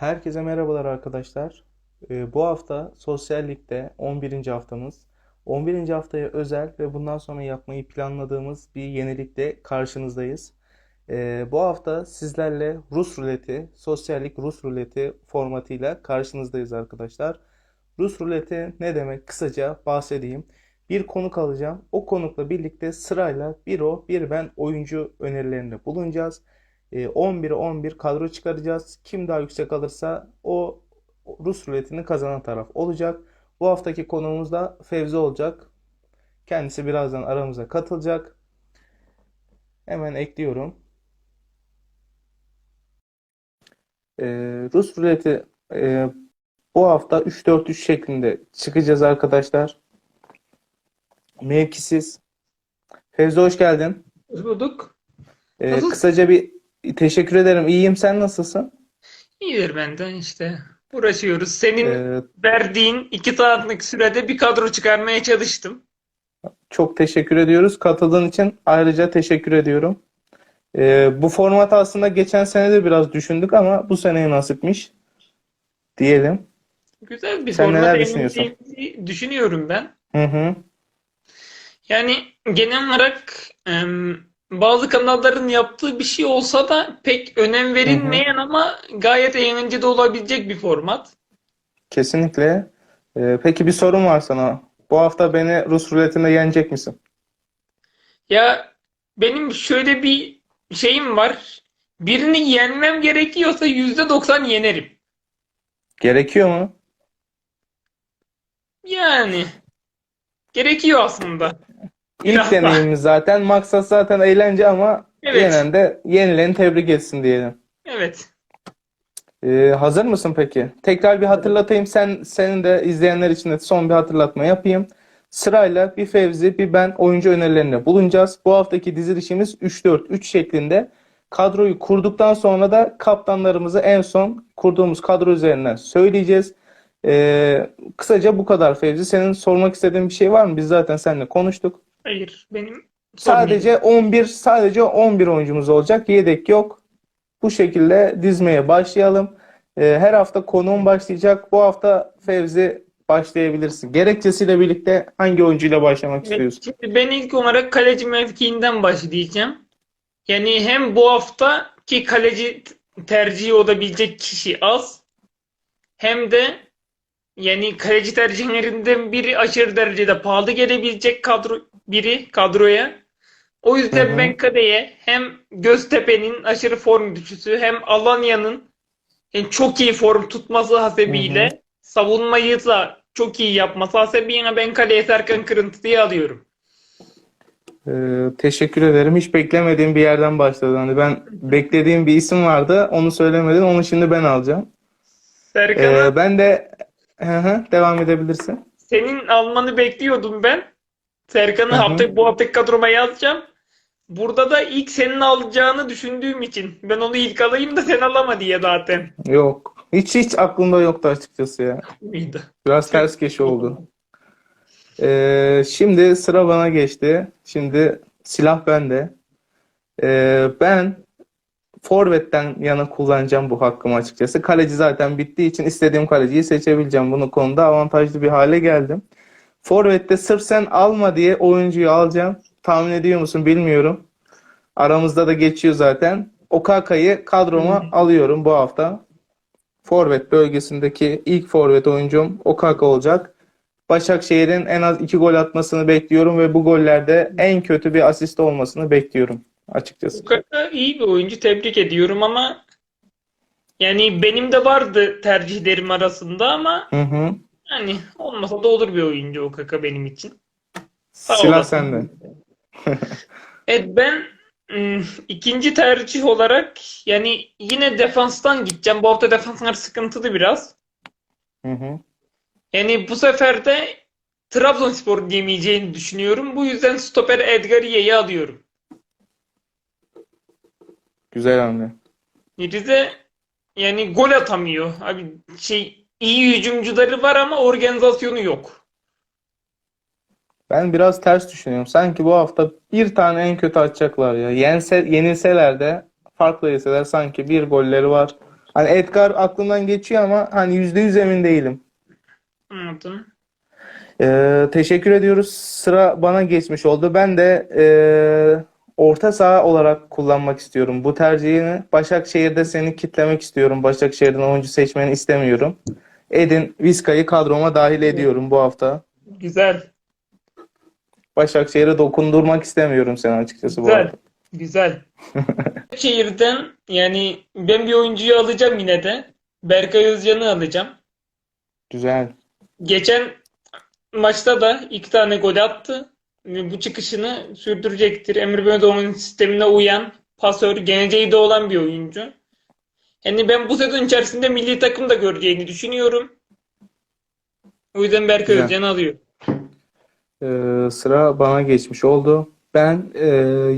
Herkese merhabalar arkadaşlar. Ee, bu hafta Sosyal Lig'de 11. haftamız. 11. haftaya özel ve bundan sonra yapmayı planladığımız bir yenilikle karşınızdayız. Ee, bu hafta sizlerle Rus ruleti, Sosyal Lig Rus ruleti formatıyla karşınızdayız arkadaşlar. Rus ruleti ne demek? Kısaca bahsedeyim. Bir konuk alacağım. O konukla birlikte sırayla bir o bir ben oyuncu önerilerinde bulunacağız. E, 11'e 11 kadro çıkaracağız. Kim daha yüksek alırsa o Rus ruletini kazanan taraf olacak. Bu haftaki konuğumuz da Fevzi olacak. Kendisi birazdan aramıza katılacak. Hemen ekliyorum. E, Rus ruleti e, bu hafta 3-4-3 şeklinde çıkacağız arkadaşlar. Mevkisiz. Fevzi hoş geldin. Hoş bulduk. E, Nasılsın? kısaca bir teşekkür ederim. İyiyim. Sen nasılsın? İyidir benden işte. Uğraşıyoruz. Senin E, verdiğin iki saatlik sürede bir kadro çıkarmaya çalıştım. Çok teşekkür ediyoruz. Katıldığın için ayrıca teşekkür ediyorum. Ee, bu format aslında geçen sene de biraz düşündük ama bu seneye nasipmiş diyelim. Güzel bir Sen format neler düşünüyorsun? düşünüyorum ben. Hı hı. Yani genel olarak em, bazı kanalların yaptığı bir şey olsa da pek önem verilmeyen ama gayet eğlenceli olabilecek bir format. Kesinlikle. Ee, peki bir sorum var sana. Bu hafta beni Rus ruletinde yenecek misin? Ya benim şöyle bir şeyim var. Birini yenmem gerekiyorsa %90 yenerim. Gerekiyor mu? Yani gerekiyor aslında. İlk deneyimimiz zaten. Maksat zaten eğlence ama Evet. yenen de yenileni tebrik etsin diyelim. Evet. Ee, hazır mısın peki? Tekrar bir hatırlatayım. Sen senin de izleyenler için de son bir hatırlatma yapayım. Sırayla bir Fevzi, bir ben oyuncu önerilerinde bulunacağız. Bu haftaki dizilişimiz 3-4-3 şeklinde. Kadroyu kurduktan sonra da kaptanlarımızı en son kurduğumuz kadro üzerinden söyleyeceğiz. Ee, kısaca bu kadar Fevzi. Senin sormak istediğin bir şey var mı? Biz zaten seninle konuştuk. Hayır. Benim Sadece 11 sadece 11 oyuncumuz olacak. Yedek yok. Bu şekilde dizmeye başlayalım. Ee, her hafta konuğum başlayacak. Bu hafta Fevzi başlayabilirsin. Gerekçesiyle birlikte hangi oyuncuyla başlamak istiyorsun? şimdi ben ilk olarak kaleci mevkiinden başlayacağım. Yani hem bu hafta ki kaleci tercihi olabilecek kişi az hem de yani kaleci tercihlerinden biri aşırı derecede pahalı gelebilecek kadro biri kadroya. O yüzden Hı hı. ben Kade'ye hem Göztepe'nin aşırı form düşüşü hem Alanya'nın yani çok iyi form tutması hasebiyle savunmayı da çok iyi yapması hasebiyle ben kaleye Serkan Kırıntı'yı alıyorum. Ee, teşekkür ederim. Hiç beklemediğim bir yerden başladın. Hani ben beklediğim bir isim vardı. Onu söylemedin. Onu şimdi ben alacağım. Serkan'ı Ee, ben de Hı, devam edebilirsin. senin almanı bekliyordum ben. Serkan'ı hafta, bu haftaki kadroma yazacağım. Burada da ilk senin alacağını düşündüğüm için ben onu ilk alayım da sen alama diye zaten. Yok. Hiç hiç aklımda yoktu açıkçası ya. Biraz ters köşe oldu. Ee, şimdi sıra bana geçti. Şimdi silah bende. Ee, ben forvetten yana kullanacağım bu hakkımı açıkçası. Kaleci zaten bittiği için istediğim kaleciyi seçebileceğim. Bunun konuda avantajlı bir hale geldim. Forvet'te sırf sen alma diye oyuncuyu alacağım. Tahmin ediyor musun bilmiyorum. Aramızda da geçiyor zaten. Okaka'yı kadroma alıyorum bu hafta. Forvet bölgesindeki ilk forvet oyuncum Okaka olacak. Başakşehir'in en az iki gol atmasını bekliyorum ve bu gollerde en kötü bir asist olmasını bekliyorum açıkçası. Okaka iyi bir oyuncu tebrik ediyorum ama yani benim de vardı tercihlerim arasında ama Hı hı. yani olmasa da olur bir oyuncu Okaka benim için. Sağ Silah olasın. sende. Evet ben ım, ikinci tercih olarak yani yine defanstan gideceğim. Bu hafta defanslar sıkıntılı biraz. Hı hı. Yani bu sefer de Trabzonspor yemeyeceğini düşünüyorum. Bu yüzden stoper Edgariye'yi alıyorum. Güzel hamle. Rize yani gol atamıyor. Abi şey iyi hücumcuları var ama organizasyonu yok. Ben biraz ters düşünüyorum. Sanki bu hafta bir tane en kötü atacaklar ya. Yense, yenilseler de farklı yeseler sanki bir golleri var. Hani Edgar aklımdan geçiyor ama hani %100 emin değilim. Anladım. Ee, teşekkür ediyoruz. Sıra bana geçmiş oldu. Ben de ee, orta saha olarak kullanmak istiyorum bu tercihini. Başakşehir'de seni kitlemek istiyorum. Başakşehir'den oyuncu seçmeni istemiyorum. Edin Vizca'yı kadroma dahil ediyorum bu hafta. Güzel. Başakşehir'e dokundurmak istemiyorum seni açıkçası bu Güzel. hafta. Güzel. Şehirden yani ben bir oyuncuyu alacağım yine de. Berkay Özcan'ı alacağım. Güzel. Geçen maçta da iki tane gol attı. Ve Bu çıkışını sürdürecektir. Emre Belözoğlu'nun sistemine uyan, pasör, geleceği de olan bir oyuncu. Yani ben bu sezon içerisinde milli takımda göreceğini düşünüyorum. O yüzden Berkay Güzel. Özcan'ı alıyor. Ee, sıra bana geçmiş oldu. Ben e,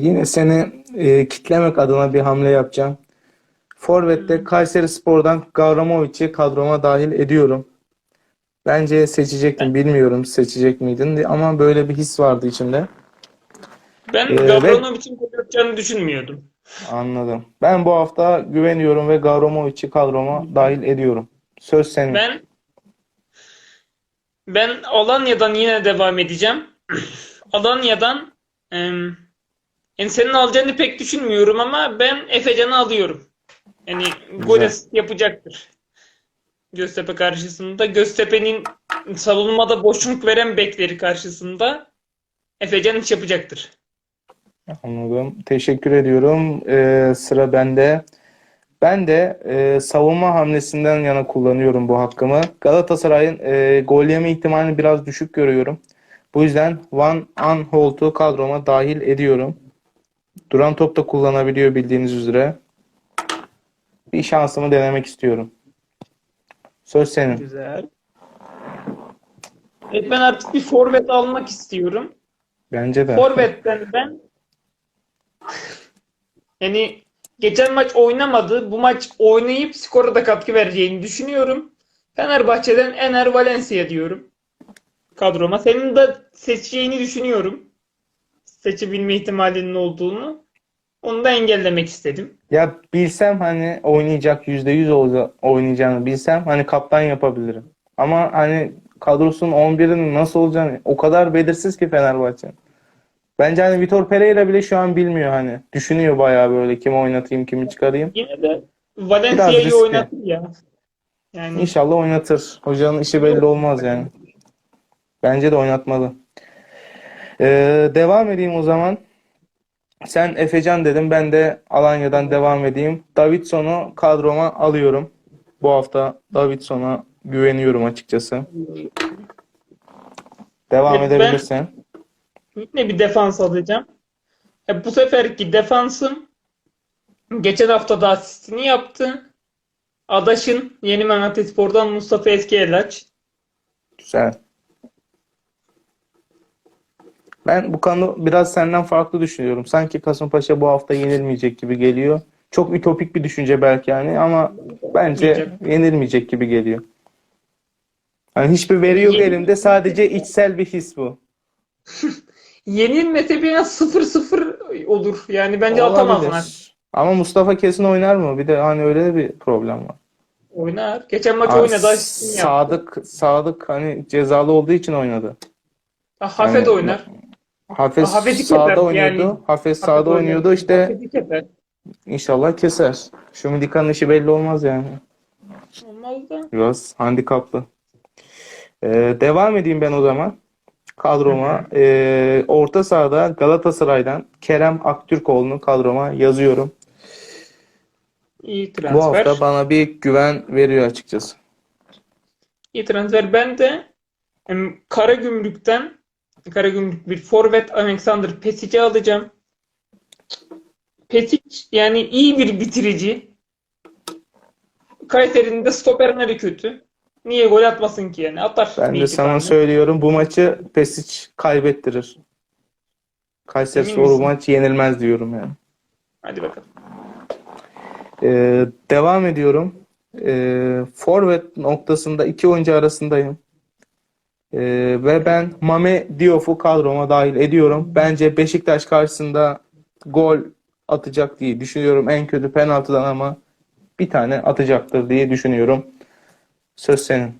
yine seni e, kitlemek adına bir hamle yapacağım. Forvet'te Kayserispor'dan Gavramovic'i kadroma dahil ediyorum. Bence seçecektin, bilmiyorum seçecek miydin diye ama böyle bir his vardı içimde. Ben Ee, Gavranovic'in gol atacağını düşünmüyordum. Anladım. Ben bu hafta güveniyorum ve Gavramovic'i kadroma dahil ediyorum. Söz senin. Ben ben Alanya'dan yine devam edeceğim. Alanya'dan em, yani senin alacağını pek düşünmüyorum ama ben Efecan'ı alıyorum. Yani gol yapacaktır. Göztepe karşısında. Göztepe'nin savunmada boşluk veren bekleri karşısında Efecan iş yapacaktır. Anladım. Teşekkür ediyorum. Ee, sıra bende. Ben de e, savunma hamlesinden yana kullanıyorum bu hakkımı. Galatasaray'ın e, gol yeme ihtimalini biraz düşük görüyorum. Bu yüzden Van Aanholt'u kadroma dahil ediyorum. Duran top da kullanabiliyor bildiğiniz üzere. Bir şansımı denemek istiyorum. Söz senin. Güzel. Evet ben artık bir forvet almak istiyorum. Bence de. Forvet'ten ben yani geçen maç oynamadı. Bu maç oynayıp skora da katkı vereceğini düşünüyorum. Fenerbahçe'den Ener Valencia diyorum. Kadroma. Senin de seçeceğini düşünüyorum. Seçebilme ihtimalinin olduğunu. Onu da engellemek istedim. Ya bilsem hani oynayacak %100 olca- oynayacağını bilsem hani kaptan yapabilirim. Ama hani kadrosunun 11'inin nasıl olacağını o kadar belirsiz ki Fenerbahçe. Bence hani Vitor Pereira bile şu an bilmiyor hani. Düşünüyor bayağı böyle kimi oynatayım, kimi çıkarayım. Yine de Valencia'yı oynatır ya. Yani İnşallah oynatır. Hocanın işi belli olmaz yani. Bence de oynatmalı. Ee, devam edeyim o zaman. Sen Efecan dedim. Ben de Alanya'dan devam edeyim. Davidson'u kadroma alıyorum. Bu hafta Davidson'a güveniyorum açıkçası. Devam Evet, ben- edebilirsen. Yine bir defans alacağım. E, bu seferki defansım geçen hafta da asistini yaptı. Adaş'ın Yeni Malatyaspor'dan Mustafa Eskiyelaç. Güzel. Ben bu konu biraz senden farklı düşünüyorum. Sanki Kasımpaşa bu hafta yenilmeyecek gibi geliyor. Çok ütopik bir düşünce belki yani ama bence Yenilmeyecek. yenilmeyecek gibi geliyor. Hani hiçbir veri yok elimde. Sadece içsel bir his bu. Yenilmese bile 0-0 olur. Yani bence Olabilir. atamazlar. Ama Mustafa kesin oynar mı? Bir de hani öyle de bir problem var. Oynar. Geçen maç Abi, oynadı. Asistini yaptı. Sadık, Sadık hani cezalı olduğu için oynadı. Ha, Hafez Yani- oynar. Hafez Hafez'i sağda keser oynuyordu. yani. Hafez Hafez sağda oynar. oynuyordu. İşte Hafez'i keser. inşallah keser. Şu Midika'nın işi belli olmaz yani. Olmaz da. Biraz handikaplı. Ee, devam edeyim ben o zaman. Kadroma. Ee, orta sahada Galatasaray'dan Kerem Aktürkoğlu'nu kadroma yazıyorum. İyi Bu transfer. hafta bana bir güven veriyor açıkçası. İyi transfer. Ben de Karagümrük'ten Karagümrük bir forvet Alexander Pesic'i alacağım. Pesic yani iyi bir bitirici. Kayseri'nin de stoperleri kötü. Niye gol atmasın ki yani? Atar Ben de sana tane. söylüyorum bu maçı Pesic kaybettirir. Bu misin? maç yenilmez diyorum yani. Hadi bakalım. Ee, devam ediyorum. Ee, forvet noktasında iki oyuncu arasındayım. Ee, ve ben Mame Diof'u kadroma dahil ediyorum. Bence Beşiktaş karşısında gol atacak diye düşünüyorum. En kötü penaltıdan ama bir tane atacaktır diye düşünüyorum. Söz senin.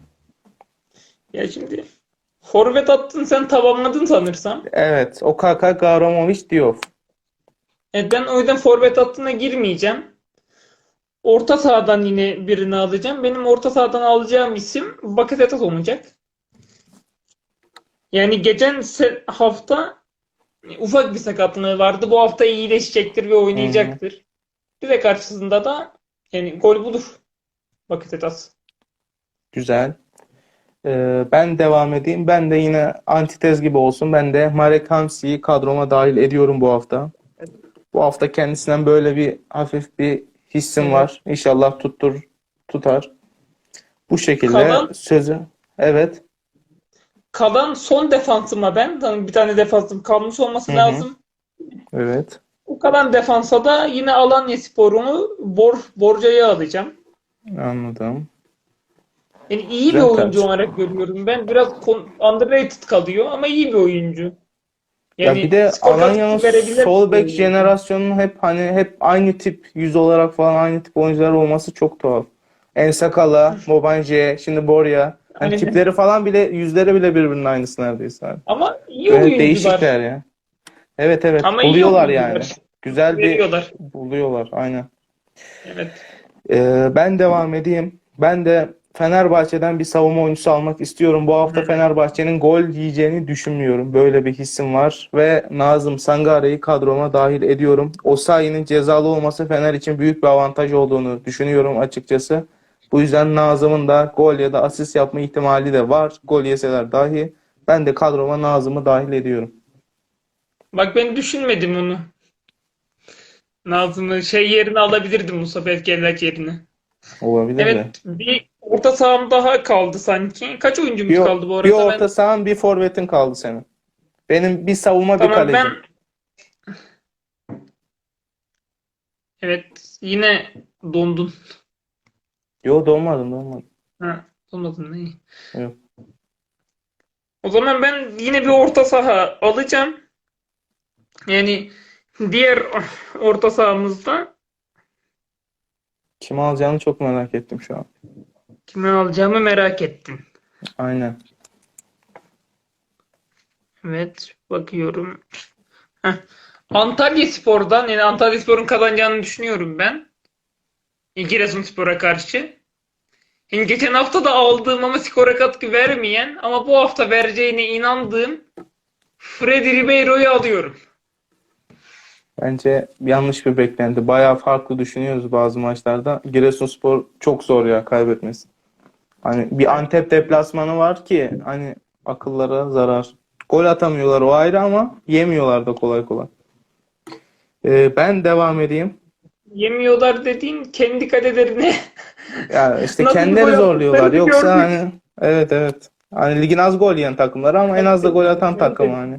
Ya şimdi forvet attın sen tamamladın sanırsam. Evet, o Kaka Gavramovic diyor. Evet ben o yüzden forvet hattına girmeyeceğim. Orta sahadan yine birini alacağım. Benim orta sahadan alacağım isim Bakasetas olacak. Yani geçen hafta ufak bir sakatlığı vardı. Bu hafta iyileşecektir ve oynayacaktır. Bir de karşısında da yani gol bulur Bakasetas. Güzel. Ee, ben devam edeyim. Ben de yine antitez gibi olsun. Ben de Marek Hamsic'i kadroma dahil ediyorum bu hafta. Bu hafta kendisinden böyle bir hafif bir hissim Evet. var. İnşallah tuttur tutar. Bu şekilde Kalan- sözü. Evet. Kalan son defansıma ben, tabii bir tane defansım kalmış olması Hı hı. lazım. Evet. O kalan defansa da yine Alanyaspor'unu Bor Borca'ya alacağım. Anladım. Yani iyi bir Güzel oyuncu olarak görüyorum ben. Biraz underrated kalıyor ama iyi bir oyuncu. Ya Yani bir de Alanya'nın sol bir bek jenerasyonunun hep hani hep aynı tip yüz olarak falan aynı tip oyuncular olması çok tuhaf. Ensakala, Mobanje, şimdi Borja. Hani Aynen. tipleri falan bile yüzleri bile birbirinin aynısı neredeyse. abi. Ama iyi Böyle oyuncular. değişikler ya. Evet evet Ama iyi buluyorlar oyuncular. yani. Güzel bir Veriyorlar. buluyorlar aynen. Evet. Ee, ben devam edeyim. Ben de Fenerbahçe'den bir savunma oyuncusu almak istiyorum. Bu hafta. Fenerbahçe'nin gol yiyeceğini düşünmüyorum. Böyle bir hissim var ve Nazım Sangare'yi kadroma dahil ediyorum. Osayi'nin cezalı olması Fener için büyük bir avantaj olduğunu düşünüyorum açıkçası. Bu yüzden Nazım'ın da gol ya da asist yapma ihtimali de var. Gol yeseler dahi. Ben de kadroma Nazım'ı dahil ediyorum. Bak ben düşünmedim onu. Nazım'ı şey yerine alabilirdim Musa Belgeller yerine. Olabilir de. Evet bir orta saham daha kaldı sanki. Kaç oyuncumuz Bir, kaldı bu bir arada? orta sahan bir forvetin kaldı senin. Benim bir savunma bir Tamam kaleci. ben Evet yine dondun. Yo dolmadım dolmadım. Ha, olmadın? İyi. Yok. O zaman ben yine bir orta saha alacağım. Yani diğer orta sahamızda Kim alacağını çok merak ettim şu an. kimi alacağımı merak ettim. Aynen. Evet, bakıyorum. Heh. Antalyaspor'dan yani Antalyaspor'un kazanacağını düşünüyorum ben. Giresunspor'a karşı. Yani geçen hafta da aldığım ama skora katkı vermeyen ama bu hafta vereceğine inandığım Freddy Ribeiro'yu alıyorum. Bence yanlış bir beklenti. Bayağı farklı düşünüyoruz bazı maçlarda. Giresunspor çok zor ya kaybetmesi. Hani bir Antep deplasmanı var ki hani akıllara zarar. Gol atamıyorlar o ayrı ama yemiyorlar da kolay kolay. Ee, ben devam edeyim. Yemiyorlar dediğin kendi kalelerine Ya işte Nasıl kendileri zorluyorlar. Yoksa gördük. hani evet evet. Hani ligin az gol yiyen takımları ama en az da gol atan takım hani.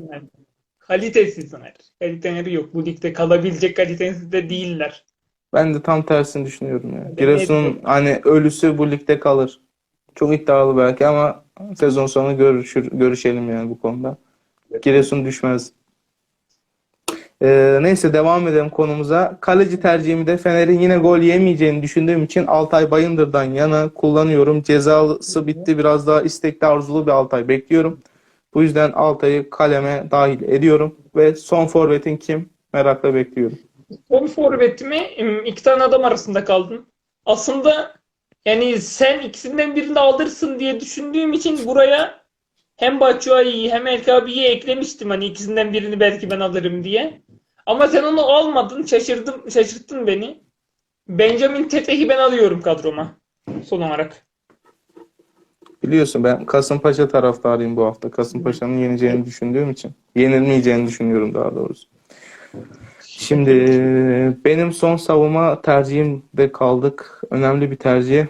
Kalitesizler. Kaliteleri yok. Bu ligde kalabilecek kalitesizde değiller. Ben de tam tersini düşünüyorum ya. Giresun'un de- hani ölüsü bu ligde kalır. Çok iddialı belki ama sezon sonu görüşür, görüşelim yani bu konuda. Giresun düşmez. Ee, neyse devam edelim konumuza. Kaleci tercihimi de Fener'in yine gol yemeyeceğini düşündüğüm için Altay Bayındır'dan yana kullanıyorum. Cezalısı bitti. Biraz daha istekli arzulu bir Altay bekliyorum. Bu yüzden Altay'ı kaleme dahil ediyorum. Ve son forvetin kim? Merakla bekliyorum. Son forvetimi iki tane adam arasında kaldım. Aslında yani sen ikisinden birini alırsın diye düşündüğüm için buraya hem Batshuayi'yi hem El Kabi'yi eklemiştim hani ikisinden birini belki ben alırım diye. Ama sen onu almadın. Şaşırdım, şaşırttın beni. Benjamin Teteh'i ben alıyorum kadroma son olarak. Biliyorsun ben Kasımpaşa taraftarıyım bu hafta. Kasımpaşa'nın yeneceğini düşündüğüm için. Yenilmeyeceğini düşünüyorum daha doğrusu. Şimdi benim son savunma tercihimde kaldık. Önemli bir tercih.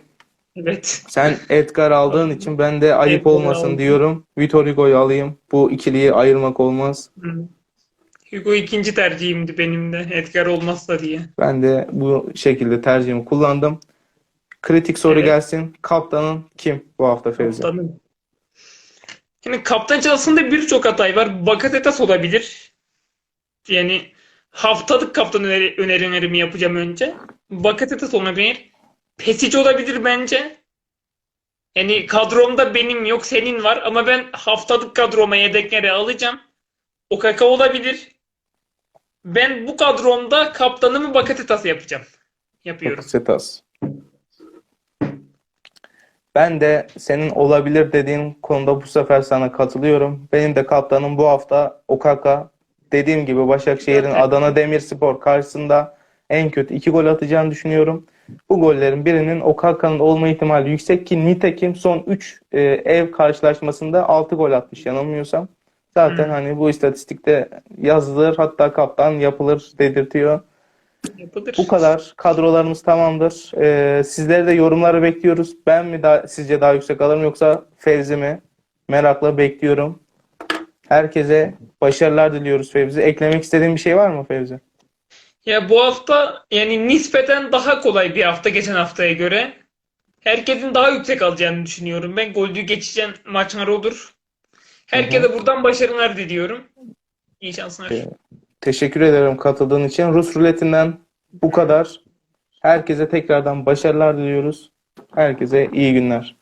Evet. Sen Edgar aldığın için ben de ayıp olmasın diyorum. Vitor Hugo'yu alayım. Bu ikiliyi ayırmak olmaz. Hı. Hugo ikinci tercihimdi benim de. Edgar olmazsa diye. Ben de bu şekilde tercihimi kullandım. Kritik soru Evet. gelsin. Kaptanın kim bu hafta Fevzi? Kaptanın. Yani kaptan aslında birçok hatay var. Bakasetas olabilir. Yani haftalık kaptan öneri, önerilerimi yapacağım önce. Bakasetas olabilir. Pesic olabilir bence. Yani kadromda benim yok senin var ama ben haftalık kadroma yedekleri alacağım. Okaka olabilir. Ben bu kadromda kaptanımı Bakasetas yapacağım. Yapıyorum. Bakasetas. Ben de senin olabilir dediğin konuda bu sefer sana katılıyorum. Benim de kaptanım bu hafta Okaka. Dediğim gibi Başakşehir'in. Adana Demirspor karşısında en kötü iki gol atacağını düşünüyorum. Bu gollerin birinin Okaka'nın olma ihtimali yüksek ki nitekim son 3 ev karşılaşmasında 6 gol atmış yanılmıyorsam. Zaten Hı. hani bu istatistikte yazılır hatta kaptan yapılır dedirtiyor. Yapılır. Bu kadar. Kadrolarımız tamamdır. Ee, sizleri de yorumlara bekliyoruz. Ben mi daha, sizce daha yüksek alırım yoksa Fevzi mi? Merakla bekliyorum. Herkese başarılar diliyoruz Fevzi. Eklemek istediğin bir şey var mı Fevzi? Ya bu hafta yani nispeten daha kolay bir hafta geçen haftaya göre. Herkesin daha yüksek alacağını düşünüyorum. Ben golcü geçeceğim maçlar olur. Herkese buradan başarılar diliyorum. İyi şanslar. Teşekkür ederim katıldığın için. Rus ruletinden bu kadar. Herkese tekrardan başarılar diliyoruz. Herkese iyi günler.